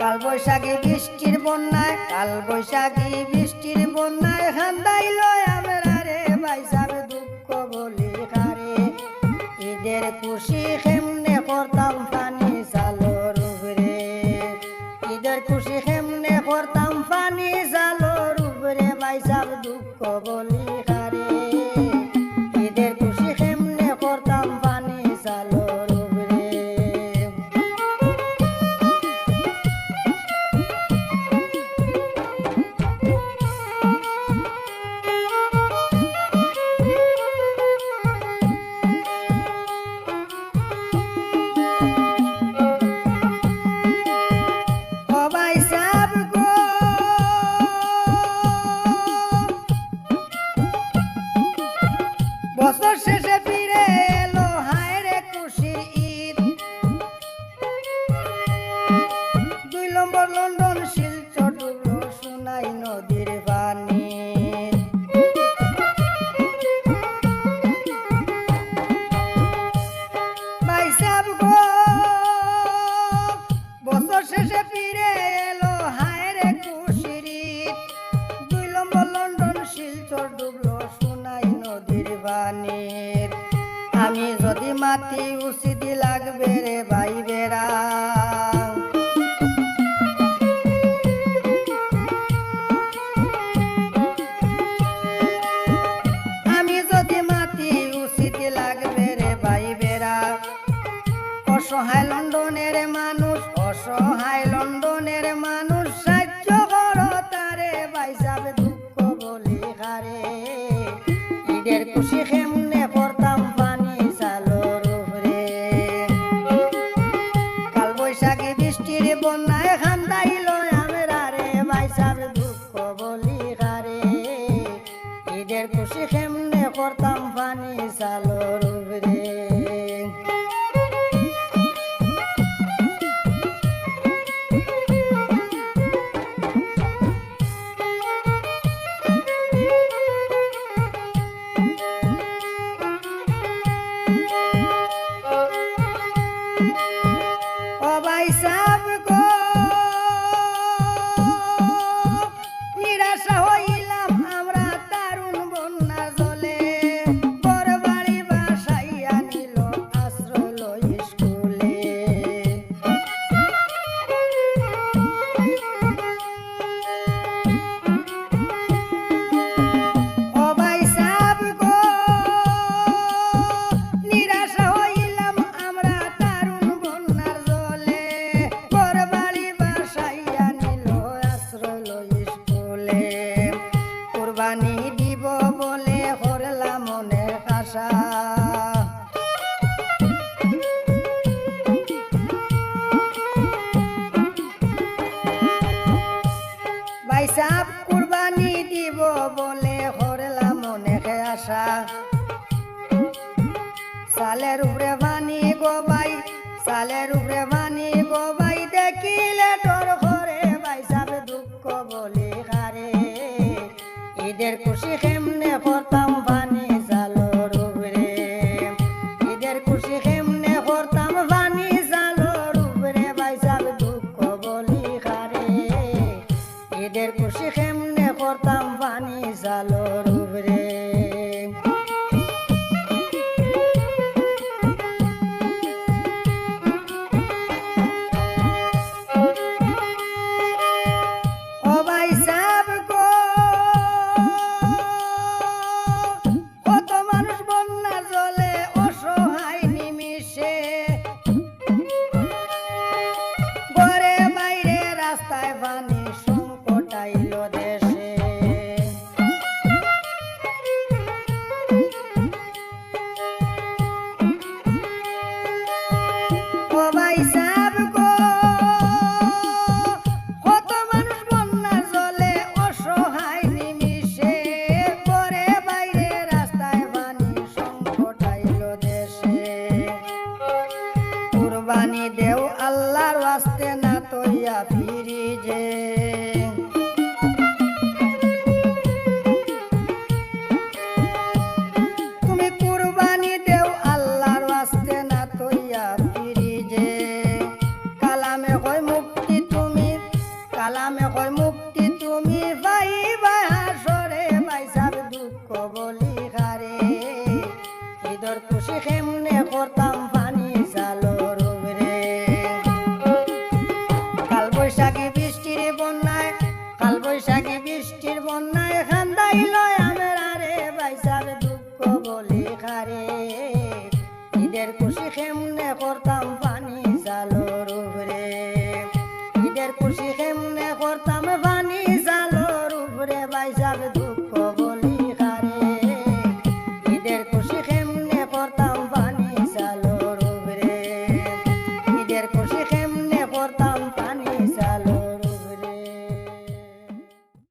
কাল বৈশাখী বৃষ্টির বন্যায়, কাল বৈশাখী বৃষ্টির বন্যায় হান্দাইল আমরা রে বাইসাব দুঃখ বলি কারে। ঈদের খুশি খেমনে করতাম পানি চালোর উপরে ঈদের খুশি আমি যদি মাটি উচিত লাগবে রে ভাই বেড়া। আমি যদি মাটি উচিত লাগবে রে ভাই বেড়া। অসহায় লন্ডনের মানুষ অসহায় ঈদের খুশি খেমনে করতাম পানি চালোর উপরে। সাহেব কুরবানি দিব বলে হরলা মনে আশা। সালের উপরে বানি গো ভাই, সালের উপরে বানি গো ভাই, দেখিলে তোর ঘরে ভাই, সাব দুঃখ বলে হারে। ঈদের খুশি কেমনে করতাম বানি কেমনে কুরবানি দেও আল্লাহর আস্তে না তৈয়া ফিরি যে বৈশাখী বৃষ্টির বন্যায় কাল বৈশাখী বৃষ্টির বন্যায় খান্দাই লয় আমার আরে বাইসার দুঃখ বলে খারে। ঈদের খুশি কেমনে করতাম পানি